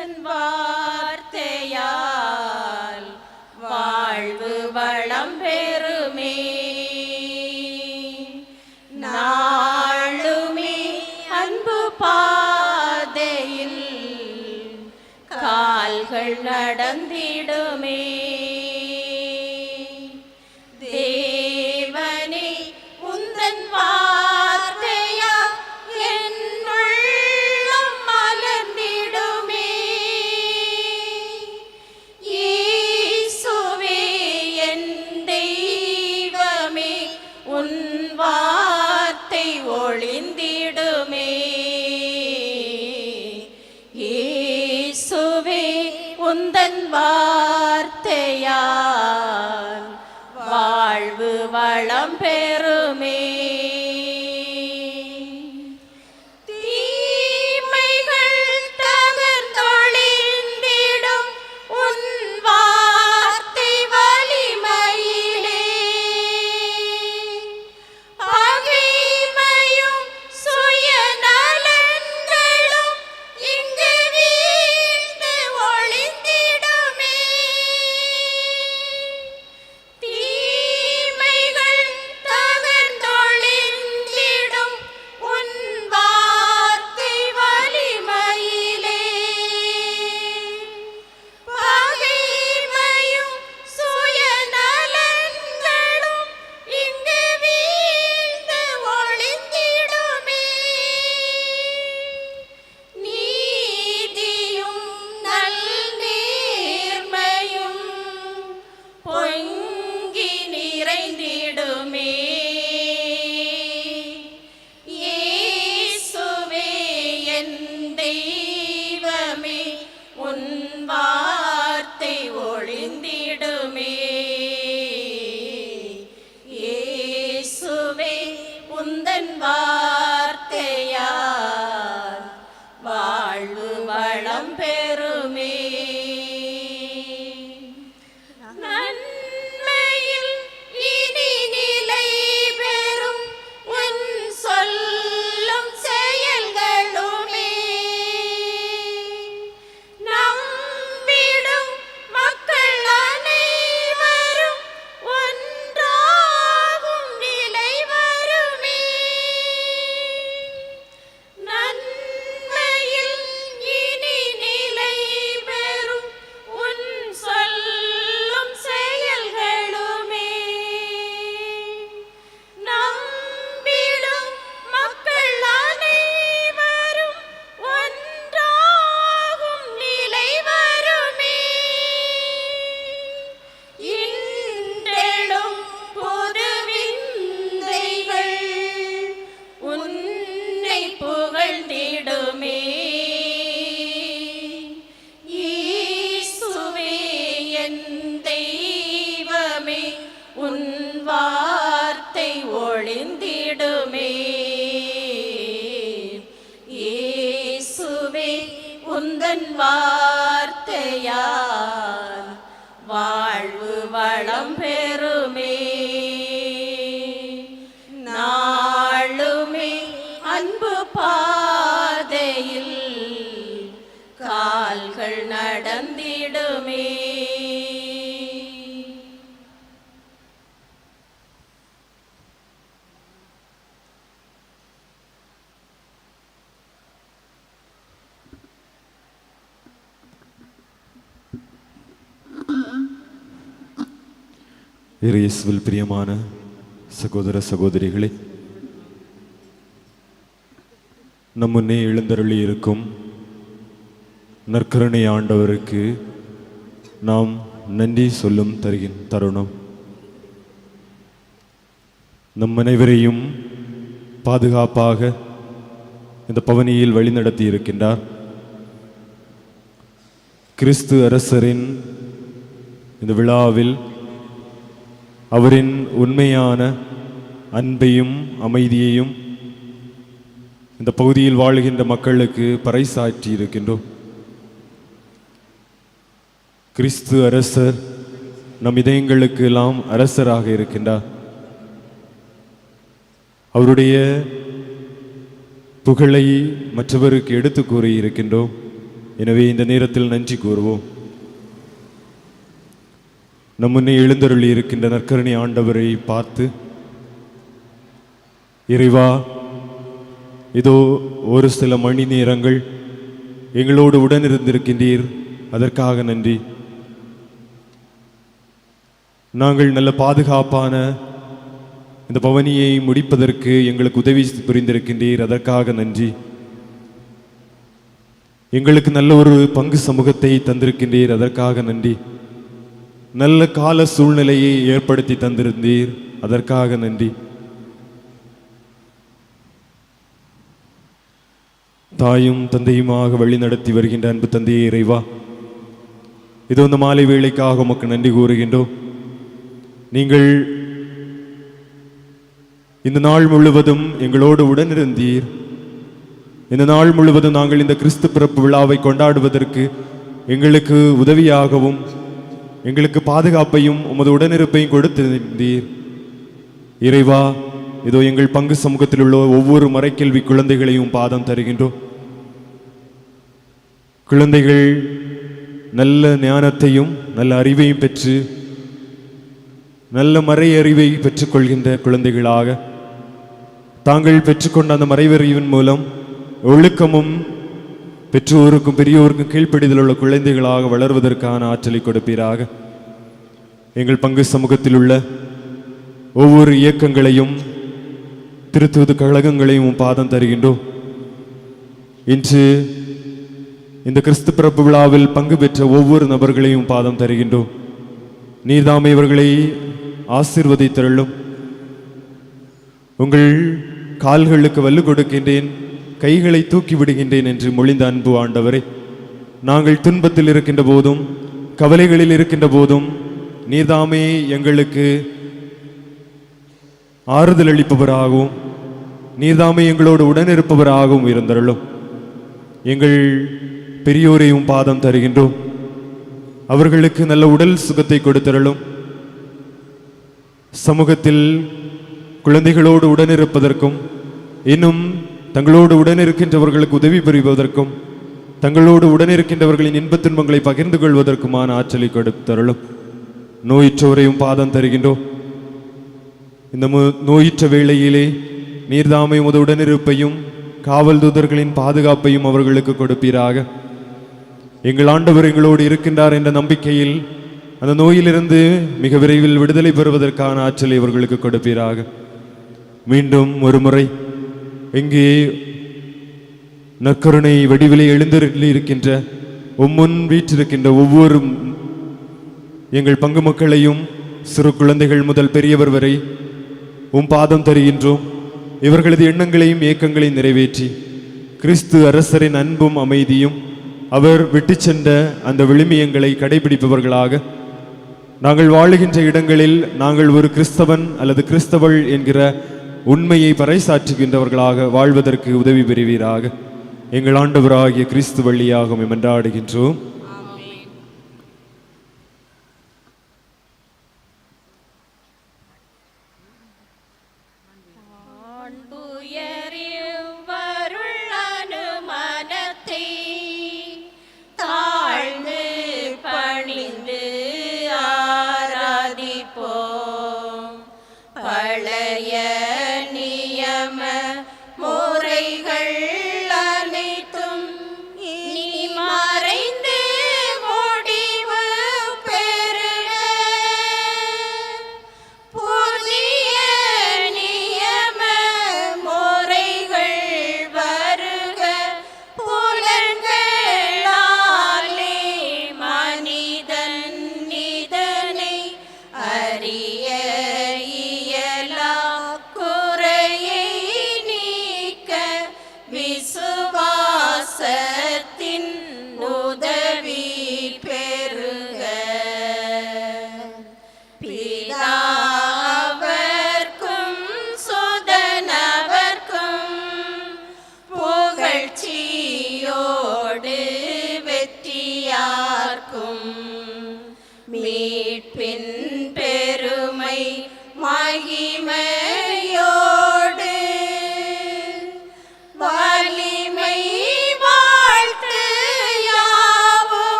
தன் வார்த்தையால் வாழ்வு வளம் பெறுமே. நாளுமே அன்பு பாதையில் கால்கள் நடந்திடுமே. നീടുമേ அன்பு பாதையில் கால்கள் நடந்திடுமே. இயேசுவில் பிரியமான சகோதர சகோதரிகளே நம் முன்னே எழுந்தருளி இருக்கும். நற்கருணை ஆண்டவருக்கு நாம் நன்றி சொல்லும் தருகின் தருணம். நம் அனைவரையும் பாதுகாப்பாக இந்த பவனியில் வழிநடத்தி இருக்கின்றார். கிறிஸ்து அரசரின் இந்த விழாவில் அவரின் உண்மையான அன்பையும் அமைதியையும் இந்த பகுதியில் வாழுகின்ற மக்களுக்கு பறைசாற்றி இருக்கின்றோம். கிறிஸ்து அரசர் நம் இதயங்களுக்கு எல்லாம் அரசராக இருக்கின்றார். அவருடைய புகழை மற்றவருக்கு எடுத்து கூறி இருக்கின்றோம் எனவே இந்த நேரத்தில் நன்றி கூறுவோம். நம் முன்னே எழுந்தருளி இருக்கின்ற நற்கரணி ஆண்டவரை பார்த்து இறைவா இதோ ஒரு சில மணி நேரங்கள் எங்களோடு உடனிருந்திருக்கின்றீர். அதற்காக நன்றி. நாங்கள் நல்ல பாதுகாப்பான இந்த பவனியை முடிப்பதற்கு எங்களுக்கு உதவி புரிந்திருக்கின்றீர். அதற்காக நன்றி. எங்களுக்கு நல்ல ஒரு பங்கு சமூகத்தை தந்திருக்கின்றீர். அதற்காக நன்றி. நல்ல கால சூழ்நிலையை ஏற்படுத்தி தந்திருந்தீர். அதற்காக நன்றி. தாயும் தந்தையுமாக வழி நடத்தி வருகின்ற அன்பு தந்தையே இறைவா இது இந்த மாலை வேளைக்காக உமக்கு நன்றி கூறுகின்றோம். நீங்கள் இந்த நாள் முழுவதும் எங்களோடு உடனிருந்தீர். இந்த நாள் முழுவதும் நாங்கள் இந்த கிறிஸ்து பிறப்பு விழாவை கொண்டாடுவதற்கு எங்களுக்கு உதவியாகவும் எங்களுக்கு பாதுகாப்பையும் உமது உடனிருப்பையும் கொடுத்திருந்தீர். இறைவா இதோ எங்கள் பங்கு சமூகத்தில் உள்ள ஒவ்வொரு மறைக்கல்வி குழந்தைகளையும் பாதம் தருகின்றோம். குழந்தைகள் நல்ல ஞானத்தையும் நல்ல அறிவையும் பெற்று நல்ல மறை அறிவை பெற்றுக்கொள்கின்ற குழந்தைகளாக தாங்கள் பெற்றுக்கொண்ட அந்த மறைவறிவின் மூலம் ஒழுக்கமும் பெற்றோருக்கும் பெரியோருக்கும் கீழ்ப்படிதல் உள்ள குழந்தைகளாக வளர்வதற்கான ஆற்றலை கொடுப்பீராக. எங்கள் பங்கு சமூகத்தில் உள்ள ஒவ்வொரு இயக்கங்களையும் திருத்துவது கழகங்களையும் பாதம் தருகின்றோம். இன்று இந்த கிறிஸ்து பிறப்பு விழாவில் பங்கு பெற்ற ஒவ்வொரு நபர்களையும் பாதம் தருகின்றோம். நீர்தாமை இவர்களை ஆசிர்வதித்தருளும். உங்கள் கால்களுக்கு வல்லு கொடுக்கின்றேன் கைகளை தூக்கி விடுகின்றேன் என்று மொழிந்த அன்பு ஆண்டவரே. நாங்கள் துன்பத்தில் இருக்கின்ற போதும் கவலைகளில் இருக்கின்ற போதும் நீர்தாமே எங்களுக்கு ஆறுதல் அளிப்பவராகவும் நீர்தாமே எங்களோடு உடனிருப்பவராகவும் இருந்தருளும். எங்கள் பெரியோரையும் பாதம் தருகின்றோம். அவர்களுக்கு நல்ல உடல் சுகத்தை கொடுத்தருளும். சமூகத்தில் குழந்தைகளோடு உடனிருப்பதற்கும் இன்னும் தங்களோடு உடனிருக்கின்றவர்களுக்கு உதவி புரிவதற்கும் தங்களோடு உடனிருக்கின்றவர்களின் இன்பத் துன்பங்களை பகிர்ந்து கொள்வதற்குமான ஆற்றலை கொடுத்தருளும். நோயிற்றோரையும் பாதம் தருகின்றோம். இந்த மு- நோயுற்ற வேளையிலே நீர்தாமை உமது உடனிருப்பையும் காவல் தூதர்களின் பாதுகாப்பையும் அவர்களுக்கு கொடுப்பீராக. எங்கள் ஆண்டவர் எங்களோடு இருக்கின்றார் என்ற நம்பிக்கையில் அந்த நோயிலிருந்து மிக விரைவில் விடுதலை பெறுவதற்கான ஆற்றலை இவர்களுக்கு கொடுப்பீராக. மீண்டும் ஒரு முறை இங்கே நற்கருணை வடிவிலே எழுந்தருளி இருக்கின்ற உம்முன் வீற்றிருக்கின்ற ஒவ்வொரு எங்கள் பங்கு மக்களையும் சிறு குழந்தைகள் முதல் பெரியவர் வரை உம் பாதம் தருகின்றோம். இவர்களது எண்ணங்களையும் ஏக்கங்களையும் நிறைவேற்றி கிறிஸ்து அரசரின் அன்பும் அமைதியும் அவர் விட்டுச் சென்ற அந்த விழுமியங்களை கடைபிடிப்பவர்களாக நாங்கள் வாழுகின்ற இடங்களில் நாங்கள் ஒரு கிறிஸ்தவன் அல்லது கிறிஸ்தவள் என்கிற உண்மையை பறைசாற்றுகின்றவர்களாக வாழ்வதற்கு உதவி பெறுவீராக. எங்கள் ஆண்டவராகிய கிறிஸ்து வழியாகும் உம்மை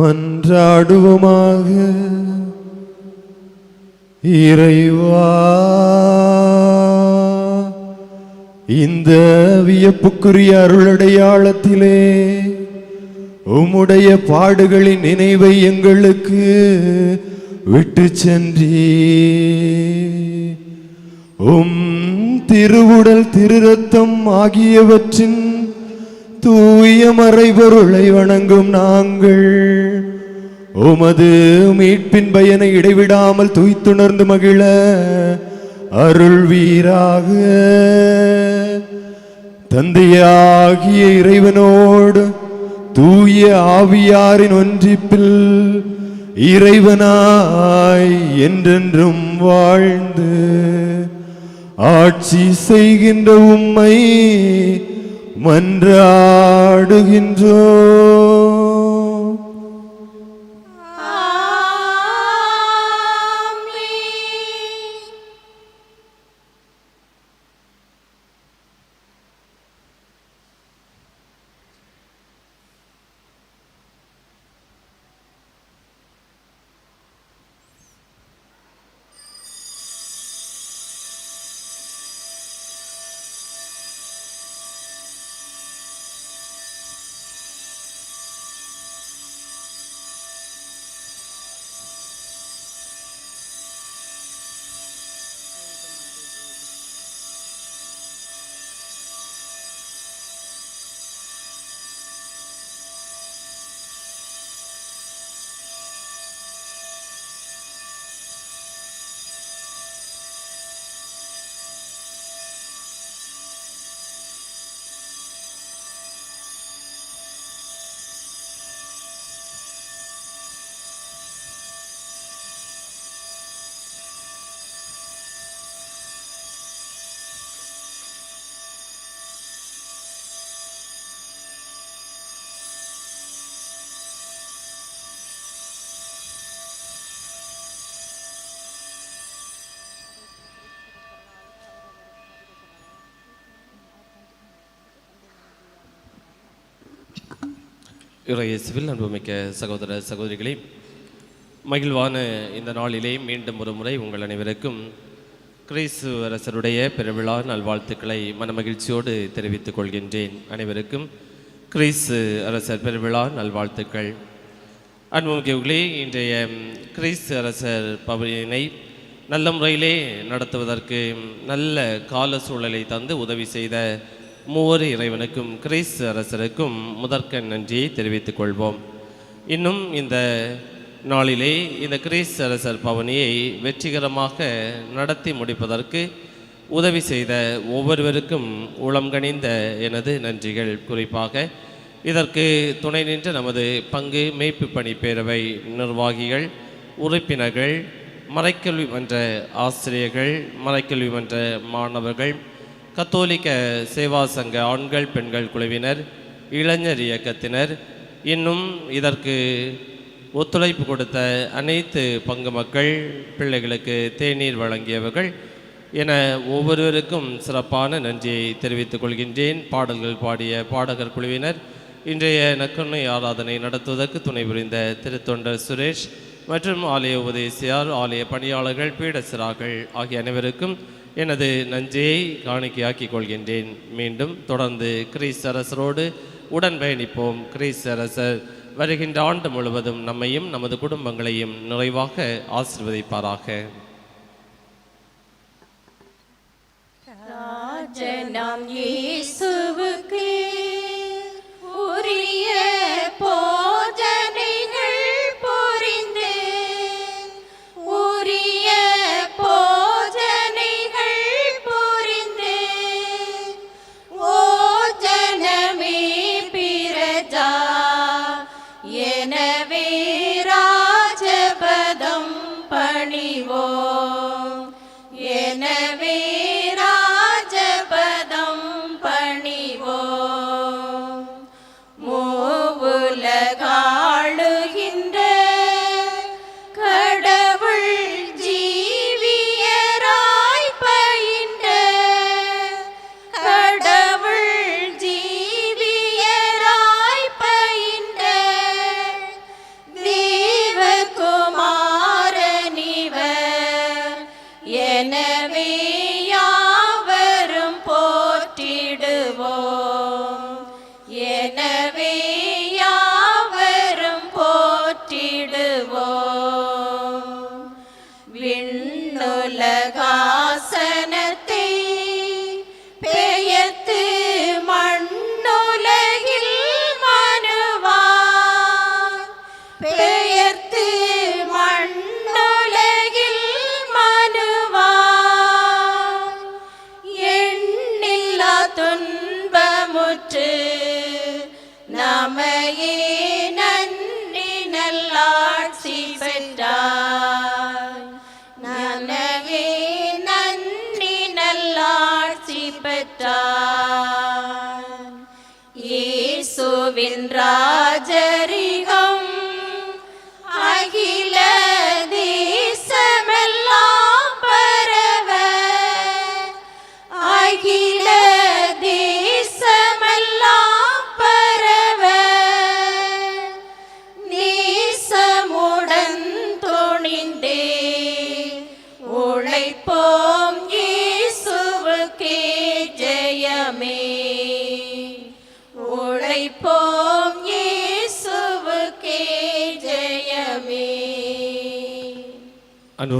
மன்றாடுவோமாக. இறைவா இந்த வியப்புக்குரிய அருளடையாளத்திலே உம்முடைய பாடுகளின் நினைவை எங்களுக்கு விட்டு சென்றே உம் திருவுடல் திருரத்தம் ஆகியவற்றின் தூய மறைபொருளை வணங்கும் நாங்கள். உமது மீட்பின் பயனை இடைவிடாமல் தூய்த்துணர்ந்து மகிழ அருள் வீராக. தந்தையாகிய இறைவனோடு தூய ஆவியாரின் ஒன்றிப்பில் இறைவனாய் என்றென்றும் வாழ்ந்து ஆட்சி செய்கின்ற உம்மை மன்றாடுகின்றோம். இறையேசுவில் அன்புமிக்க சகோதர சகோதரிகளே மகிழ்வான இந்த நாளிலே மீண்டும் ஒரு முறை உங்கள் அனைவருக்கும் கிறிஸ்து அரசருடைய பெருவிழா நல்வாழ்த்துக்களை மனமகிழ்ச்சியோடு தெரிவித்துக் கொள்கின்றேன். அனைவருக்கும் கிறிஸ்து அரசர் பெருவிழா நல்வாழ்த்துக்கள். அன்புமிக்கவர்களே இன்றைய கிறிஸ்து அரசர் பவனினை நல்ல முறையிலே நடத்துவதற்கு நல்ல கால சூழலை தந்து உதவி செய்த மூவர் இறைவனுக்கும் கிறிஸ்து அரசருக்கும் முதற்க நன்றியை தெரிவித்துக் கொள்வோம். இன்னும் இந்த நாளிலே இந்த கிறிஸ்து அரசர் பவனியை வெற்றிகரமாக நடத்தி முடிப்பதற்கு உதவி செய்த ஒவ்வொருவருக்கும் உளம்கணிந்த எனது நன்றிகள். குறிப்பாக இதற்கு துணை நின்ற நமது பங்கு மேய்ப்பு பணி பேரவை நிர்வாகிகள் உறுப்பினர்கள் மறைக்கல்வி மன்ற ஆசிரியர்கள் மறைக்கல்வி மன்ற மாணவர்கள் கத்தோலிக்க சேவா சங்க ஆண்கள் பெண்கள் குழுவினர் இளைஞர் இயக்கத்தினர் இன்னும் இதற்கு ஒத்துழைப்பு கொடுத்த அனைத்து பங்கு மக்கள் பிள்ளைகளுக்கு தேநீர் வழங்கியவர்கள் என ஒவ்வொருவருக்கும் சிறப்பான நன்றியை தெரிவித்துக் கொள்கின்றேன். பாடல்கள் பாடிய பாடகர் குழுவினர் இன்றைய நக்கண்ணை ஆராதனை நடத்துவதற்கு துணை புரிந்த திருத்தொண்டர் சுரேஷ் மற்றும் ஆலய உபதேசியார் ஆலய பணியாளர்கள் பீடசிராக்கள் ஆகிய அனைவருக்கும் எனது நஞ்சையை காணிக்கையாக்கிக் கொள்கின்றேன் மீண்டும் தொடர்ந்து கிறிஸ் அரசரோடு உடன் பயணிப்போம் கிறிஸ்தரசர் வருகின்ற ஆண்டு முழுவதும் நம்மையும் நமது குடும்பங்களையும் நிறைவாக ஆசிர்வதிப்பாராக. ராஜனாம் இயேசுவுக்கு হাজারি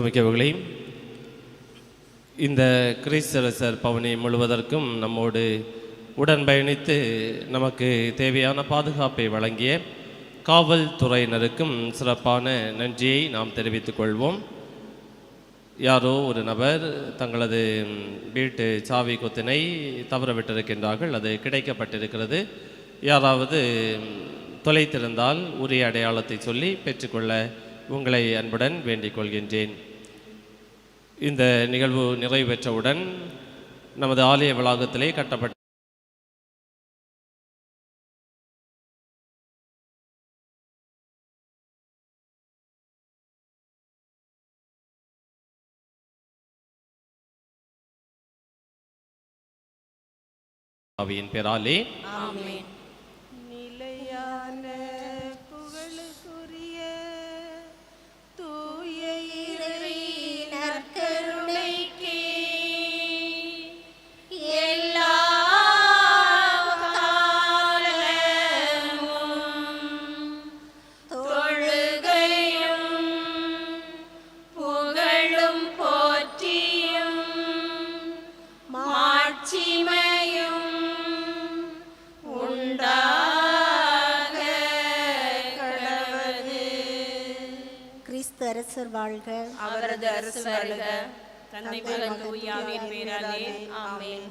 அன்புமிக்கவர்களே இந்த கிறிஸ்தரசர் பவனி முழுவதற்கும் நம்மோடு உடன் பயணித்து நமக்கு தேவையான பாதுகாப்பை வழங்கிய காவல்துறையினருக்கும் சிறப்பான நன்றியை நாம் தெரிவித்துக் கொள்வோம். யாரோ ஒரு நபர் தங்களது வீட்டு சாவி கொத்தினை தவறவிட்டிருக்கின்றார்கள் அது கிடைக்கப்பட்டிருக்கிறது. யாராவது தொலைத்திருந்தால் உரிய அடையாளத்தை சொல்லி பெற்றுக்கொள்ள உங்களை அன்புடன் வேண்டிக் கொள்கின்றேன். இந்த நிகழ்வு நிறைவேற்றவுடன் நமது ஆலய வளாகத்திலே கட்டப்பட்ட ஆவியின் பெயராலே அரசர் வாழ்க. அவரது அரசு வருக தந்தை தூயாவின் பேராலே. ஆமென்.